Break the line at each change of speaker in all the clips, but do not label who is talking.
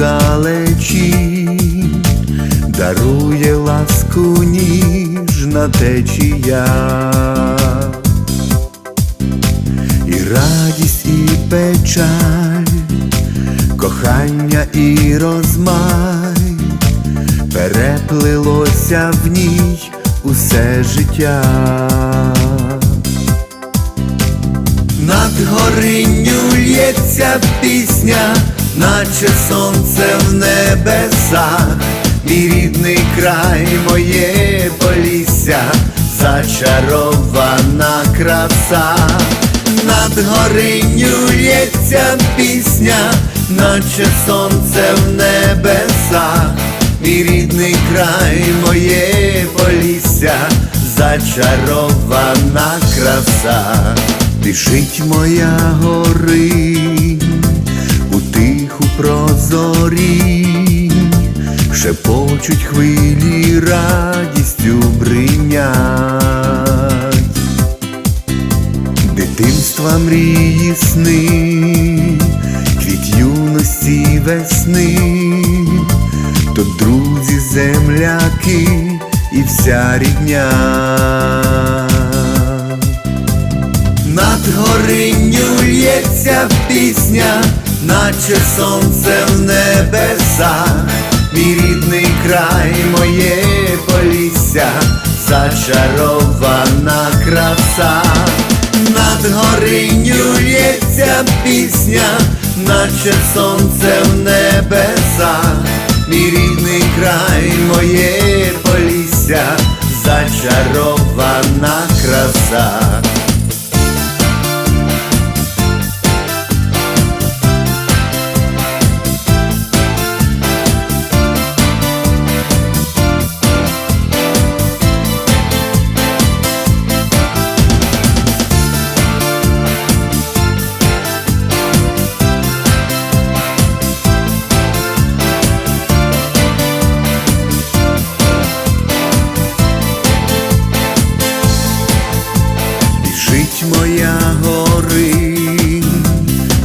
синю далечі, дарує ласку ніжна течія, і радість, і печаль, кохання і розмай, переплилося в ній усе життя. Над горинню лється пісня, наче сонце в небесах, мій рідний край, моє полісся, зачарована краса, над гориню лється пісня, наче сонце в небесах, мій рідний край, моє полісся, зачарована краса. Біжить моя горинь прозорінь, шепочуть хвилі радістю бринять, дитинства мрії сни, квіт юності весни, то друзі, земляки і вся рідня. Над горинню лється пісня, наче сонце в небесах, мій рідний край, моє полісся, зачарована краса, над гориню лється пісня, наче сонце в небесах, мій рідний край, моє полісся, зачарована краса. Біжить моя горинь,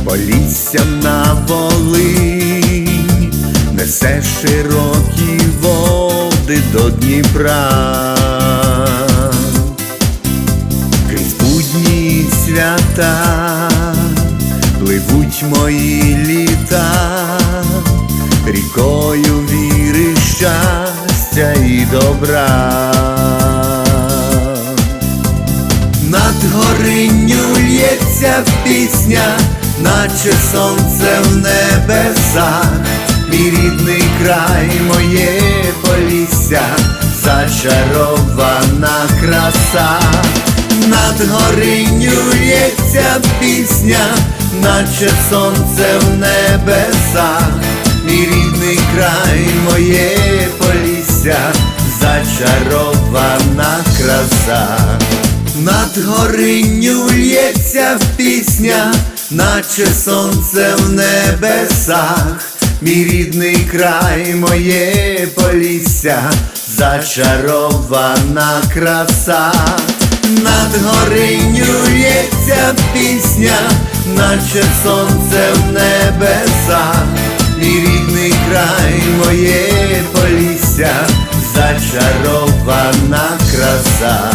поліссям на Волинь, несе широкі води до Дніпра, крізь будні свята, пливуть мої літа, рікою віри, щастя і добра. Лється пісня, наче сонце в небесах, мій рідний край, моє полісся, зачарована краса, над гориню лється пісня, наче сонце в небесах, мій рідний край, моє полісся, зачарована краса. Над горинню лється пісня, наче сонце в небесах, мій рідний край, моє полісся, зачарована краса, над гориню лється пісня, наче сонце в небесах, мій рідний край, моє полісся, зачарована краса.